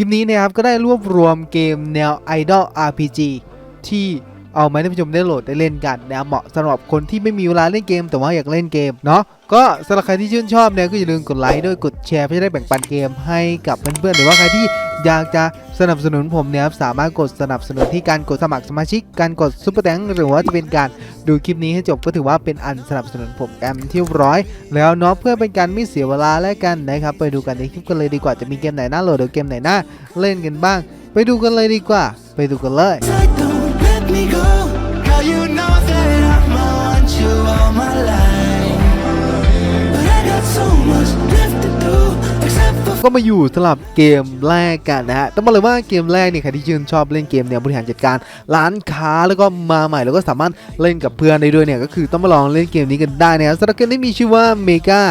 คลิปนี้นะครับก็ได้รวบรวมเกมแนว Idol RPG ที่เอามาให้ท่านผู้ชมได้โหลดได้เล่นกันนะเหมาะสำหรับคนที่ไม่มีเวลาเล่นเกม แต่ว่าอยากเล่นเกมเนาะก็สำหรับใครที่ชื่นชอบเนี่ยก็อย่าลืมกดไลค์ด้วยกดแชร์เพื่อจะได้แบ่งปันเกมให้กับเพื่อนๆหรือว่าใครที่ อยากจะสนับสนุนผมเนี่ยครับสามารถกดสนับสนุนที่การกดสมัครสมาชิก การกดซุปเปอร์แตงหรือว่าจะเป็นการดูคลิปนี้ให้จบก็ถือว่าเป็นอันสนับสนุนผมแอมที่ร้อย แล้วเนาะเพื่อเป็นการไม่เสียเวลาและกันนะครับไปดูกันในคลิปกันเลยดีกว่าจะมีเกมไหนน่าโหลดหรือเกมไหนน่าเล่นกันบ้าง ไปดูกันเลยดีกว่า ไปดูกันเลย ก็มาอยู่สลับเกมแรกกันนะฮะต้องบอกเลยว่าเกมแรกเนี่ยใครที่ชื่นชอบเล่นเกมแนวบริหารจัดการร้านค้าแล้วก็มาใหม่แล้วก็สามารถเล่นกับเพื่อนได้ด้วยเนี่ยก็คือต้องมาลองเล่นเกมนี้กันได้นะครับสำหรับเกมที่มีชื่อว่า Mega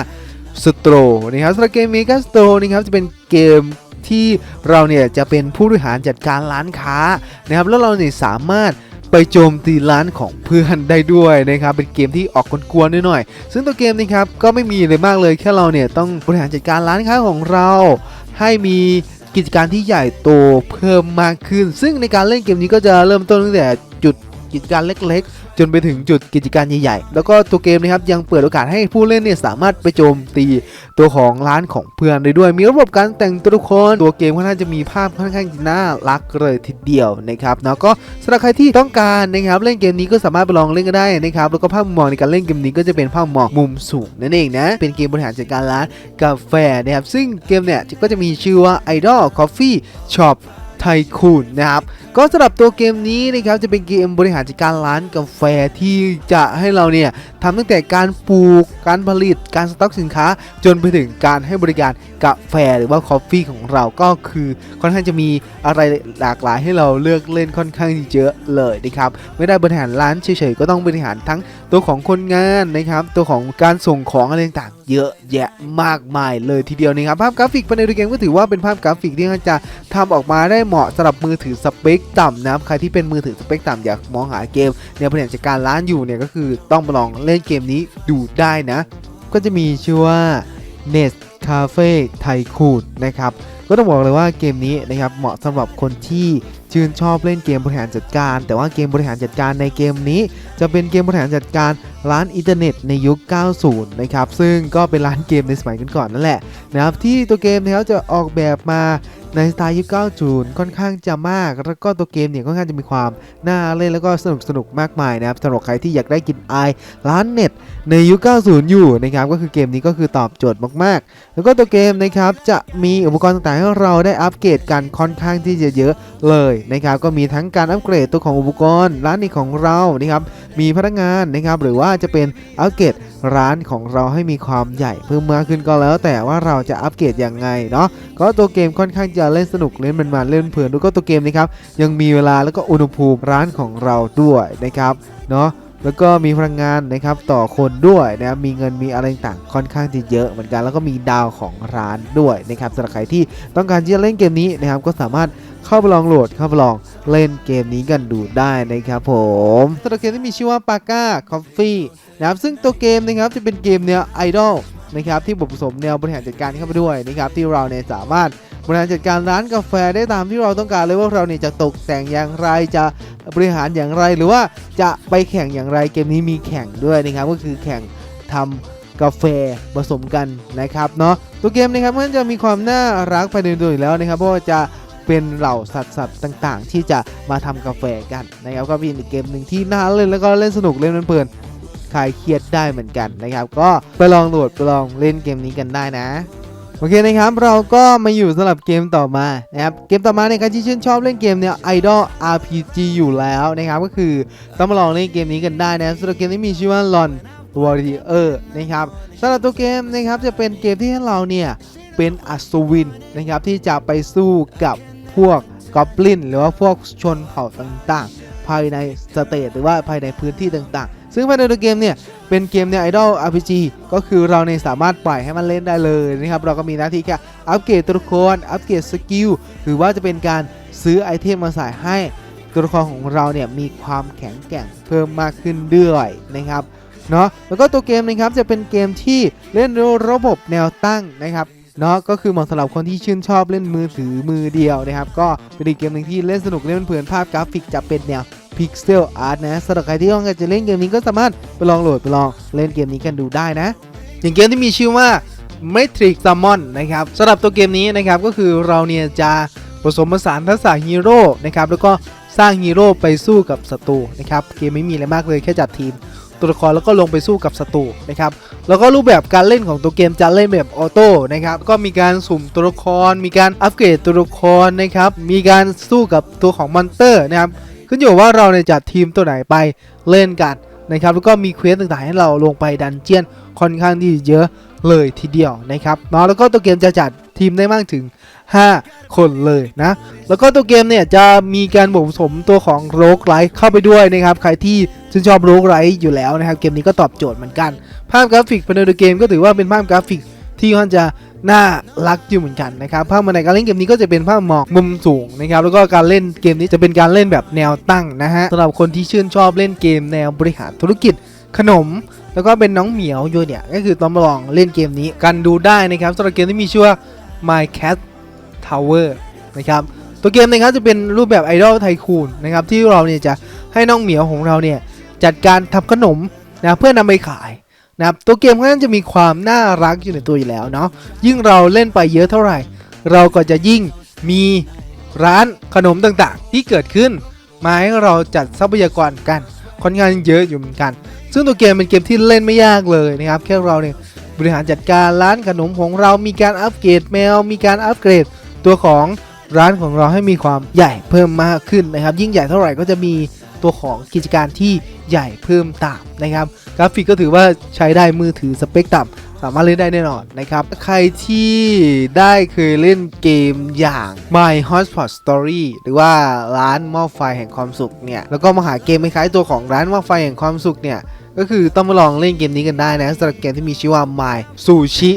s t r o นะครับสำหรับเกม Mega s t r o นะครับจะเป็นเกมที่เราเนี่ยจะเป็นผู้บริหารจัดการร้านค้านะครับแล้วเราเนี่ยสามารถ ไปโจมตีร้านของเพื่อนได้ด้วยนะครับเป็นเกมที่ออกกวนๆหน่อยๆซึ่งตัวเกมนี้ครับก็ไม่มีอะไรมากเลยแค่เราเนี่ยต้องบริหารจัดการร้านค้าของเรา ให้มีกิจการที่ใหญ่โตเพิ่มมากขึ้น ซึ่งในการเล่นเกมนี้ก็จะเริ่มต้นตั้งแต่จุดกิจการเล็กๆ จนไปถึงจุดกิจการใหญ่ๆ แล้วก็ตัวเกมนะครับยังเปิดโอกาสให้ผู้เล่นเนี่ยสามารถไปโจมตีตัวของร้านของเพื่อนได้ด้วย มีระบบการแต่งตัวละครตัวเกมค่อนข้างจะมีภาพค่อนข้างน่ารักเลยทีเดียวนะครับเนาะก็สำหรับใครที่ต้องการนะครับเล่นเกมนี้ก็สามารถไปลองเล่นก็ได้นะครับแล้วก็ภาพมุมมองในการเล่นเกมนี้ก็จะเป็นภาพมุมมองมุมสูงนั่นเองนะเป็นเกมบริหารจัดการร้านกาแฟนะครับซึ่งเกมเนี่ยก็จะมีชื่อว่า Idol Coffee Shop ไทคูนนะครับ ก็สำหรับตัวเกมนี้นะครับจะเป็นเกมบริหารจัดการร้านกาแฟที่จะให้เราเนี่ยทำตั้งแต่การปลูก การผลิต การสต็อกสินค้า จนไปถึงการให้บริการกาแฟหรือว่าคอฟฟี่ของเราก็คือค่อนข้างจะมีอะไรหลากหลายให้เราเลือกเล่นค่อนข้างเยอะเลยนะครับ ไม่ได้บริหารร้านเฉยๆก็ต้องบริหารทั้งตัวของคนงานนะครับ ตัวของการส่งของอะไรต่างๆเยอะแยะมากมายเลยทีเดียวนะครับภาพกราฟิกภายในเกมก็ถือว่าเป็นภาพกราฟิกที่จะทำออกมาได้เหมาะสำหรับมือถือสเปคต่ำนะครับใครที่เป็นมือถือสเปคต่ำอยากมองหาเกมแนวบริหารจัดการร้านอยู่เนี่ยก็คือต้องมาลองเล่นเกมนี้ดูได้นะ ก็จะมีชื่อว่า Nest Cafe Tycoon นะครับก็ต้องบอกเลยว่าเกมนี้นะครับเหมาะสำหรับคนที่ชื่นชอบเล่นเกมบริหารจัดการ แต่ว่าเกมบริหารจัดการในเกมนี้ จะเป็นเกมบริหารจัดการร้านอินเทอร์เน็ตในยุค 90 นะครับซึ่งก็เป็นร้านเกมในสมัยก่อนๆนั่นแหละนะครับที่ตัวเกมนะครับจะออกแบบมา ในสไตล์ยุค90ค่อนข้างจะมาก แล้วก็ตัวเกมเนี่ยค่อนข้างจะมีความน่าเล่นแล้วก็สนุกสนุกมากมายนะครับสำหรับใครที่อยากได้กินไอร้านเน็ตในยุค90 อยู่นะครับก็คือเกมนี้ก็คือตอบโจทย์มากๆ แล้วก็ตัวเกมนะครับจะมีอุปกรณ์ต่างๆให้เราได้อัปเกรดกันค่อนข้างที่จะเยอะเลยนะครับก็มีทั้งการอัปเกรดตัวของอุปกรณ์ร้านนี้ของเรานะครับมีพนักงานนะครับหรือว่าจะเป็นอัปเกรด ร้านของเราให้มีความใหญ่เพิ่มมากขึ้นก็แล้ว แต่ว่าเราจะอัปเกรดยังไงเนาะก็ตัวเกมค่อนข้างจะเล่นสนุกเล่นมันๆเล่นเพลินแล้วก็ตัวเกมนะครับยังมีเวลาแล้วก็อุณหภูมิร้านของเราด้วยนะครับเนาะแล้วก็มีพลังงานนะครับต่อคนด้วยนะมีเงินมีอะไรต่างค่อนข้างที่เยอะเหมือนกันแล้วก็มีดาวของร้านด้วยนะครับสำหรับใครที่ต้องการที่จะเล่นเกมนี้นะครับก็สามารถเข้าไปลองโหลดเข้าไปลองเล่นเกมนี้กันดูได้นะครับผมสำหรับเกมที่มีชื่อว่าปาก้าคอฟฟี่ นะครับซึ่งตัวเกมนะครับจะเป็นเกมแนวไอดอลนะครับที่บทผสมแนวบริหารจัดการเข้าไปด้วยนะครับที่เราเนี่ยสามารถบริหารจัดการร้านกาแฟได้ตามที่เราต้องการเลยว่าเราเนี่ยจะตกแต่งอย่างไรจะบริหารอย่างไรหรือว่าจะไปแข่งอย่างไรเกมนี้มีแข่งด้วยนะครับก็คือแข่งทำกาแฟผสมกันนะครับเนาะตัวเกมนะครับมันจะมีความน่ารักภายในตัวอยู่แล้วนะครับเพราะว่าจะเป็นเหล่าสัตว์สัตว์ต่าง ๆ ที่จะมาทำกาแฟกันนะครับก็เป็นอีกเกมหนึ่งที่น่าเล่นแล้วก็เล่นสนุกเล่นเพลิน คลายเครียดได้เหมือนกันนะครับ ก็ไปลองโหลดไปลองเล่นเกมนี้กันได้นะโอเคนะครับ เราก็มาอยู่สำหรับเกมต่อมานะครับ เกมต่อมาในการที่ชื่นชอบเล่นเกมเนี่ย Idol RPG อยู่แล้วนะครับ ก็คือต้องมาลองเล่นเกมนี้กันได้นะสำหรับเกมนี้มีชื่อว่า Lon Warrior นะครับสำหรับตัวเกมนะครับจะเป็นเกมที่ให้เราเนี่ยเป็นอัศวินนะครับที่จะไปสู้กับพวกกอบลินหรือว่าพวกชนเผ่าต่างๆ ภายในสเตทหรือว่าภายในพื้นที่ต่างๆซึ่งภายในตัวเกมเนี่ยเป็นเกมใน Idol RPG ก็คือเราเนี่ยสามารถปล่อยให้มันเล่นได้เลยนะครับเราก็มีหน้าที่แค่อัปเกรดตัวละครอัปเกรดสกิลหรือว่าจะเป็นการซื้อไอเทมมาใส่ให้ตัวละครของเราเนี่ยมีความแข็งแกร่งเพิ่มมากขึ้นด้วยนะครับเนาะแล้วก็ตัวเกมนะครับจะเป็นเกมที่เล่นด้วยระบบแนวตั้งนะครับเนาะก็คือเหมาะสำหรับคนที่ชื่นชอบเล่นมือถือมือเดียวนะครับ ก็เป็นอีกเกมหนึ่งที่เล่นสนุกเล่นเพลินภาพกราฟิกจะเป็นแนว Pixel Art นะสำหรับใครที่ต้องการจะเล่นเกมนี้ก็สามารถไปลองโหลดไปลองเล่นเกมนี้กันดูได้นะ อย่างเกมที่มีชื่อว่า Matrix Summon นะครับสำหรับตัวเกมนี้นะครับก็คือเราเนี่ยจะผสมผสานทักษะฮีโร่นะครับแล้วก็สร้างฮีโร่ไปสู้กับศัตรูนะครับเกมไม่มีอะไรมากเลยแค่จัดทีม ตัวละครแล้วก็ลงไปสู้กับศัตรูนะครับแล้วก็รูปแบบการเล่นของตัวเกมจะเล่นแบบออโต้นะครับก็มีการสุ่มตัวละคร มีการอัปเกรดตัวละครนะครับมีการสู้กับตัวของมอนเตอร์นะครับ ขึ้นอยู่ว่าเราเนี่ยจัดทีมตัวไหนไปเล่นกันนะครับแล้วก็มีเควสต่างๆให้เราลงไปดันเจียนค่อนข้างที่เยอะเลยทีเดียวนะครับเนาะแล้วก็ตัวเกมจะจัดทีมได้มากถึง 5 คนเลยนะ แล้วก็ตัวเกมเนี่ยจะมีการผสมตัวของโรกไ i ท์เข้าไปด้วยนะครับ ใครที่ชื่นชอบโรกไ i ท์อยู่แล้วนะครับ เกมนี้ก็ตอบโจทย์เหมือนกัน ภาพกราฟิกภายในตัวเกมก็ถือว่าเป็นภาพกราฟิกที่ค่อนจะ น่ารักอยู่เหมือนกันนะครับภาพในการเล่นเกมนี้ก็จะเป็นภาพหมอกมุมสูงนะครับแล้วก็การเล่นเกมนี้จะเป็นการเล่นแบบแนวตั้งนะฮะสำหรับคนที่ชื่นชอบเล่นเกมแนวบริหารธุรกิจขนม แล้วก็เป็นน้องเหมียวอยู่เนี่ยก็คือต้องมาลองเล่นเกมนี้กันดูได้นะครับสำหรับเกมที่มีชื่อว่า My Cat Tower นะครับตัวเกมนะครับจะเป็นรูปแบบไอดอลไทคูนนะครับที่เราเนี่ยจะให้น้องเหมียวของเราเนี่ยจัดการทำขนมนะเพื่อนำไปขาย นะครับตัวเกมค่อนข้าจะมีความน่ารักอยู่ในตัวอยู่แล้วเนาะยิ่งเราเล่นไปเยอะเท่าไหร่ เราก็จะยิ่งมีร้านขนมต่างๆ ที่เกิดขึ้น มาให้เราจัดทรัพยากรกันค่อนข้างเยอะอยู่เหมือนกัน ซึ่งตัวเกมเป็นเกมที่เล่นไม่ยากเลยนะครับแค่เราเนี่ยบริหารจัดการร้านขนมของเรามีการอัปเกรดแมว มีการอัปเกรดตัวของร้านของเราให้มีความใหญ่เพิ่มมากขึ้นนะครับ ยิ่งใหญ่เท่าไหร่ก็จะมี ตัวของกิจการที่ใหญ่เพิ่มตามนะครับ กราฟิกก็ถือว่าใช้ได้มือถือสเปคต่ำสามารถเล่นได้แน่นอนนะครับ ใครที่ได้เคยเล่นเกมอย่าง My Hotspot Story หรือว่าร้านหม้อไฟแห่งความสุขเนี่ย แล้วก็มาหาเกมคล้ายๆตัวของร้านหม้อไฟแห่งความสุขเนี่ย ก็คือต้องมาลองเล่นเกมนี้กันได้นะสำหรับเกมที่มีชื่อว่า My Sushi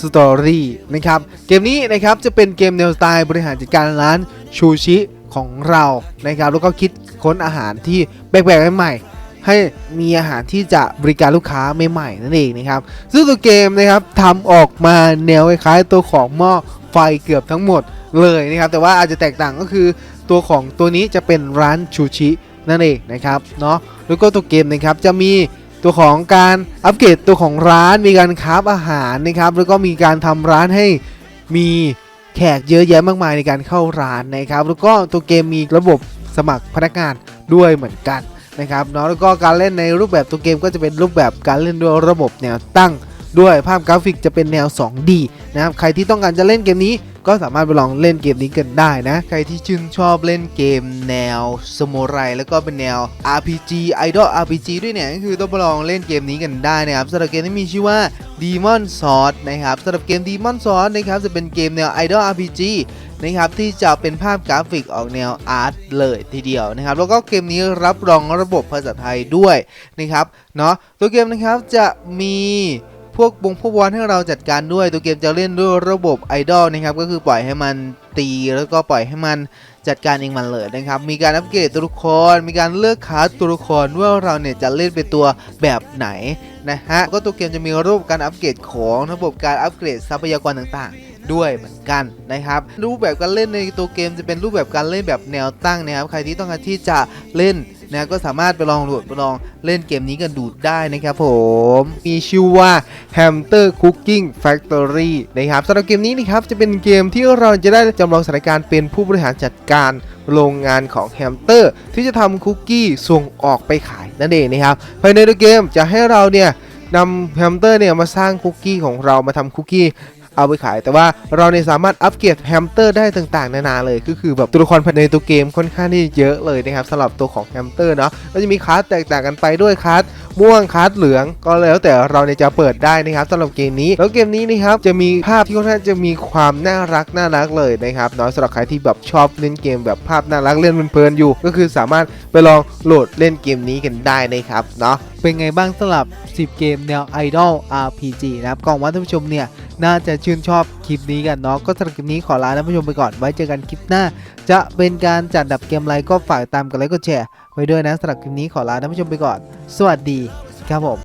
Story นะครับ เกมนี้นะครับจะเป็นเกมแนวสไตล์บริหารจัดการร้านชูชิของเรานะครับแล้วก็คิด ค้นอาหารที่แปลกๆใหม่ๆให้มีอาหารที่จะบริการลูกค้าใหม่ๆนั่นเองนะครับ ซึ่งตัวเกมนะครับทำออกมาแนวคล้ายๆตัวของหม้อไฟเกือบทั้งหมดเลยนะครับ แต่ว่าอาจจะแตกต่างก็คือตัวของตัวนี้จะเป็นร้านชูชินั่นเองนะครับเนาะแล้วก็ตัวเกมนะครับจะมีตัวของการอัปเกรดตัวของร้านมีการคราฟอาหารนะครับ แล้วก็มีการทำร้านให้มีแขกเยอะแยะมากมายในการเข้าร้านนะครับ แล้วก็ตัวเกมมีระบบ สมัครพนักงานด้วยเหมือนกันนะครับเนาะแล้วก็การเล่นในรูปแบบตัวเกมก็จะเป็นรูปแบบการเล่นด้วยระบบแนวตั้ง ด้วยภาพกราฟิกจะเป็นแนว 2D นะครับใครที่ต้องการจะเล่นเกมนี้ ก็สามารถไปลองเล่นเกมนี้กันได้นะ ใครที่ชื่นชอบเล่นเกมแนวสโมไรแล้วก็เป็นแนว RPG Idol RPG ด้วยเนี่ยก็คือต้องไปลองเล่นเกมนี้กันได้นะครับสำหรับเกมที่มีชื่อว่า Demon Sword นะครับสำหรับเกม Demon Sword นะครับจะเป็นเกมแนว Idol RPG นะครับที่จะเป็นภาพกราฟิกออกแนวอาร์ตเลยทีเดียวนะครับแล้วก็เกมนี้รับรองระบบภาษาไทยด้วยนะครับเนาะตัวเกมนะครับจะมี พวกบงพวกบอลให้เราจัดการด้วย ตัวเกมจะเล่นด้วยระบบไอดอลนะครับ ก็คือปล่อยให้มันตีแล้วก็ปล่อยให้มันจัดการเองมันเลยนะครับ มีการอัปเกรดตัวละคร มีการเลือกคาตัวละครว่าเราเนี่ยจะเล่นเป็นตัวแบบไหนนะฮะ ก็ตัวเกมจะมีระบบการอัปเกรดของระบบการอัปเกรดทรัพยากรต่างๆ ด้วยเหมือนกันนะครับ รูปแบบการเล่นในตัวเกมจะเป็นรูปแบบการเล่นแบบแนวตั้งนะครับ ใครที่ต้องการที่จะเล่น นะก็สามารถไปลองโหลดไปลองเล่นเกมนี้กันดูได้นะครับผมมีชื่อว่า Hamster Cooking Factory นะครับสำหรับเกมนี้นะครับจะเป็นเกมที่เราจะได้จำลองสถานการณ์เป็นผู้บริหารจัดการโรงงานของแฮมสเตอร์ ที่จะทำคุกกี้ส่งออกไปขายนั่นเองนะครับภายในตัวเกมจะให้เราเนี่ยนำแฮมสเตอร์เนี่ยมาสร้างคุกกี้ของเรามาทำคุกกี้ เอาไปขาย แต่ว่าเราเนี่ยสามารถอัปเกรดแฮมสเตอร์ได้ต่างๆ นานาเลย ก็คือแบบตัวละครภายในตัวเกมค่อนข้างที่เยอะเลยนะครับสำหรับตัวของแฮมสเตอร์เนาะก็จะมีคลาสแตกต่างกันไปด้วยคลาสม่วงคลาสเหลืองก็แล้วแต่เราเนี่ยจะเปิดได้นะครับสำหรับเกมนี้แล้วเกมนี้นะครับจะมีภาพที่ค่อนข้างจะมีความน่ารักน่ารักเลยนะครับเนาะสำหรับใครที่แบบชอบเล่นเกมแบบภาพน่ารักเล่นเพลินๆอยู่ ก็คือสามารถไปลองโหลดเล่นเกมนี้กันได้นะครับเนาะ เป็นไงบ้างสำหรับ 10 เกมแนว Idol RPG นะครับกล่องว่าท่านผู้ชมเนี่ยน่าจะชื่นชอบคลิปนี้กันเนาะก็สำหรับคลิปนี้ขอลาท่านผู้ชมไปก่อนไว้เจอกันคลิปหน้า จะเป็นการจัดดับเกมอะไรก็ฝากตามกันไลค์กดแชร์ไว้ด้วยนะสำหรับคลิปนี้ขอลาท่านผู้ชมไปก่อน สวัสดีครับผม